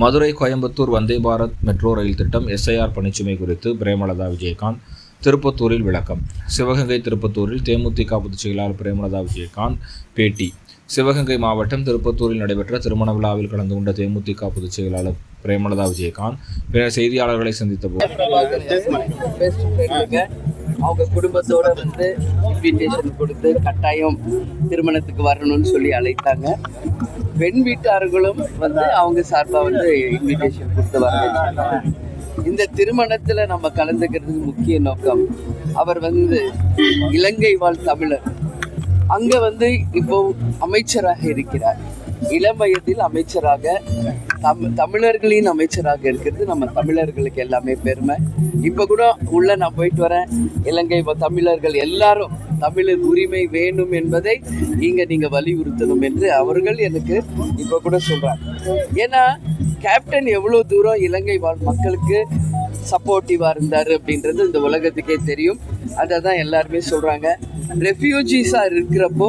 Madurai Coimbatore Vande Bharat metro rail திட்டம் SIR பணிச்சுமை குறித்து பிரேமலதா விஜயகாந்த் திருப்பத்தூரில் விளக்கம். சிவகங்கை திருப்பத்தூரில் தேமுதிக பொதுச் செயலாளர் பிரேமலதா விஜயகாந்த் பேட்டி. சிவகங்கை மாவட்டம் திருப்பத்தூரில் நடைபெற்ற திருமண விழாவில் கலந்து கொண்ட தேமுதிக பொதுச் செயலாளர் பிரேமலதா விஜயகாந்த் பின்னர் செய்தியாளர்களை சந்தித்த போது அவங்க குடும்பத்தோட வந்து இன்விடேஷன் கொடுத்து கட்டாயம் திருமணத்துக்கு வரணும்னு சொல்லி அழைத்தாங்க. பெண் வீட்டார்களும் வந்து அவங்க சார்பாக வந்து இன்விடேஷன் கொடுத்து வர இந்த திருமணத்தில் நம்ம கலந்துக்கிறதுக்கு முக்கிய நோக்கம் அவர் வந்து இலங்கை வாழ் தமிழர். அங்கே வந்து இப்போ அமைச்சராக இருக்கிறார். இளம் வயதில் அமைச்சராக தம் தமிழர்களின் அமைச்சராக இருக்கிறது நம்ம தமிழர்களுக்கு எல்லாமே பெருமை. இப்போ கூட உள்ள நான் போயிட்டு வரேன். இலங்கை தமிழர்கள் எல்லாரும் தமிழர் உரிமை வேண்டும் என்பதை இங்க நீங்க வலியுறுத்தணும் என்று அவர்கள் எனக்கு இப்போ கூட சொல்றாங்க. ஏன்னா கேப்டன் எவ்வளவு தூரம் இலங்கை வாழ் மக்களுக்கு சப்போர்ட்டிவாக இருந்தார் அப்படின்றது இந்த உலகத்துக்கே தெரியும். அதை தான் எல்லாருமே சொல்கிறாங்க ரெஃப்யூஜிஸாக இருக்கிறப்போ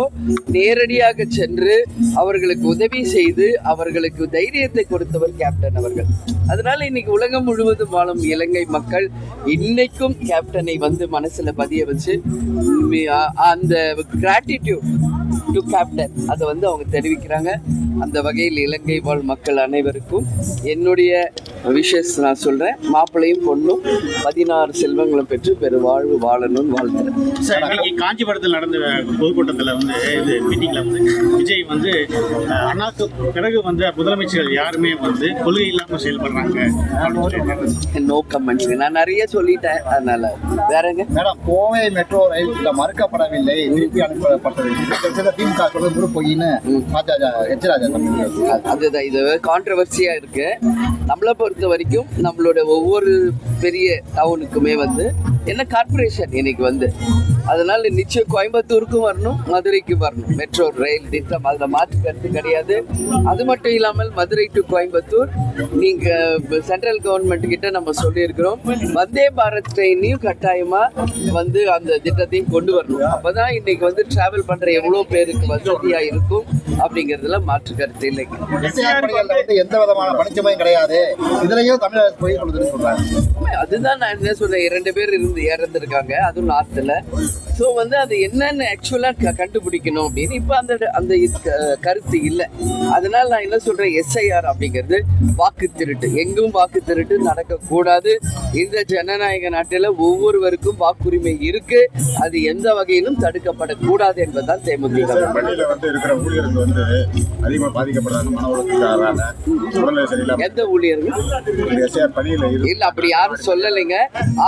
நேரடியாக சென்று அவர்களுக்கு உதவி செய்து அவர்களுக்கு தைரியத்தை கொடுத்தவர் கேப்டன் அவர்கள். அதனால இன்னைக்கு உலகம் முழுவதும் வாழும் இலங்கை மக்கள் இன்னைக்கும் கேப்டனை வந்து மனசில் பதிய வச்சு அந்த கிராட்டிடியூட் டு கேப்டன் அதை வந்து அவங்க தெரிவிக்கிறாங்க. அந்த வகையில் இலங்கை வாழ் மக்கள் அனைவருக்கும் என்னுடைய விஷஸ் நான் சொல்றேன். மாப்பிள்ளையும் பொண்ணும் பதினாறு செல்வங்களும் பெற்று பெரு வாழ்வு வாழணும்னு வாழ்த்துறேன். சார் இன்னைக்கு காஞ்சிபுரத்தில் நடந்த பொதுக்கூட்டத்தில் வந்து இது மீட்டிங்கில் வந்து விஜய் வந்து அண்ணாக்கு பிறகு வந்து முதலமைச்சர்கள் யாருமே வந்து கொள்கை இல்லாமல் செயல்படுறாங்க. நோ கமெண்ட்ஸ் நான் நிறைய சொல்லிட்டேன். அதனால வேறங்க மேடம் கோவை மெட்ரோ ரயில் மறுக்கப்படவில்லை. திருப்பி அனுப்பப்பட்டது. திமுக சொல்றது முழு. அது- அதுதான். இது கான்ட்ரவர்சியா இருக்கு. நம்மளை பொறுத்த வரைக்கும் நம்மளோட ஒவ்வொரு பெரிய டவுனுக்குமே வந்து என்ன கார்ப்பரேஷன் இன்னைக்கு வந்து? அதனால நிச்சயம் கோயம்புத்தூருக்கும் வரணும் மதுரைக்கும் வரணும். மெட்ரோ ரயில் திட்டம் அதில் மாற்று கருத்து கிடையாது. அது மட்டும் இல்லாமல் மதுரை டு கோயம்புத்தூர் நீங்கள் சென்ட்ரல் கவர்மெண்ட் கிட்ட நம்ம சொல்லியிருக்கிறோம் வந்தே பாரத் ட்ரெயினையும் கட்டாயமாக வந்து அந்த திட்டத்தையும் கொண்டு வரணும். அப்போ தான் இன்னைக்கு வந்து ட்ராவல் பண்ணுற எவ்வளோ பேருக்கு வசதியாக இருக்கும் அப்படிங்கிறதுல மாற்று கருத்து இல்லைங்க. வந்து எந்த விதமான பணிச்சுமையும் கிடையாது. இதுலயும் தமிழக பொய் சொல்லுதுன்னு சொல்றாங்க. அதுதான் நான் என்ன சொல்றேன் இரண்டு பேர் இருந்து இறந்துருக்காங்க அதுவும் நார்த்தில் ஸோ வந்து அது என்னன்னு ஆக்சுவலாக கண்டுபிடிக்கணும் அப்படின்னு இப்போ அந்த அந்த கருத்து இல்லை. அதனால நான் என்ன சொல்றேன் எஸ்ஐஆர் அப்படிங்கிறது வாக்கு திருட்டு எங்கும் வாக்கு திருட்டு நடக்கக்கூடாது. இந்த ஜனநாயக நாட்டில் ஒவ்வொருவருக்கும் வாக்குரிமை இருக்கு. அது எந்த வகையிலும் தடுக்கப்படக்கூடாது என்பதுதான் தேமுதிக. எந்த ஊழியர்கள்? இல்ல அப்படி யாரும் சொல்லலைங்க.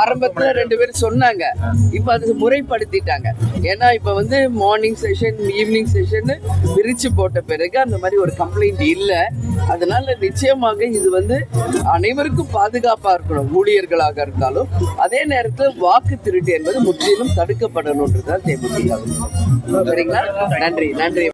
ஆரம்பத்துல ரெண்டு பேரும் சொன்னாங்க. இப்ப அது முறைப்படுத்திட்டாங்க. ஏன்னா இப்ப வந்து மார்னிங் செஷன் ஈவினிங் செஷன் பிரிச்சு போட்ட பிறகு அந்த மாதிரி ஒரு கம்ப்ளைண்ட் இல்லை. அதனால நிச்சயமாக இது வந்து அனைவருக்கும் பாதுகாப்பா இருக்கணும். ஊழியர்களாக இருந்தாலும் அதே நேரத்தில் வாக்கு திருட்டு என்பது முற்றிலும் தடுக்கப்படணுன்றதுதான் தேமுதிக. சரிங்களா? நன்றி நன்றி.